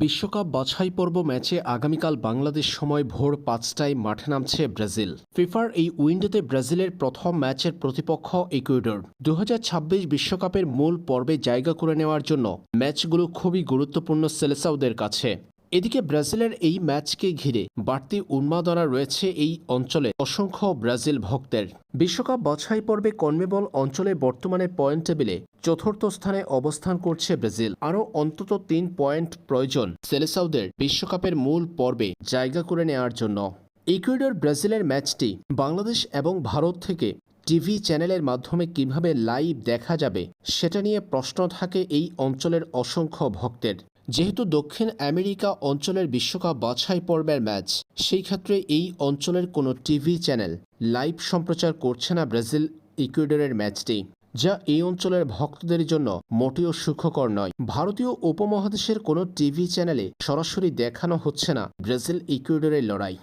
বিশ্বকাপ বাছাই পর্ব ম্যাচে আগামীকাল বাংলাদেশ সময় ভোর পাঁচটায় মাঠে নামছে ব্রাজিল। ফিফার এই উইন্ডোতে ব্রাজিলের প্রথম ম্যাচের প্রতিপক্ষ ইকুয়েডর। দু বিশ্বকাপের মূল পর্বে জায়গা করে নেওয়ার জন্য ম্যাচগুলো খুবই গুরুত্বপূর্ণ সেলেসাউদের কাছে। এদিকে ব্রাজিলের এই ম্যাচকে ঘিরে বাড়তি উন্মাদনা রয়েছে এই অঞ্চলে অসংখ্য ব্রাজিল ভক্তের। বিশ্বকাপ বাছাই পর্বে কনমেবল অঞ্চলে বর্তমানে পয়েন্ট টেবিলে চতুর্থ স্থানে অবস্থান করছে ব্রাজিল। আরও অন্তত তিন পয়েন্ট প্রয়োজন সেলেসাউদের বিশ্বকাপের মূল পর্বে জায়গা করে নেওয়ার জন্য। ইকুয়েডর ব্রাজিলের ম্যাচটি বাংলাদেশ এবং ভারত থেকে টিভি চ্যানেলের মাধ্যমে কীভাবে লাইভ দেখা যাবে, সেটা নিয়ে প্রশ্ন থাকে এই অঞ্চলের অসংখ্য ভক্তের। যেহেতু দক্ষিণ আমেরিকা অঞ্চলের বিশ্বকাপ বাছাই পর্বের ম্যাচ, সেই ক্ষেত্রে এই অঞ্চলের কোনো টিভি চ্যানেল লাইভ সম্প্রচার করছে না ব্রাজিল ইকুয়েডরের ম্যাচটি, যা এই অঞ্চলের ভক্তদের জন্য মোটেও সুখকর নয়। ভারতীয় উপমহাদেশের কোনো টিভি চ্যানেলে সরাসরি দেখানো হচ্ছে না ব্রাজিল ইকুয়েডরের লড়াই।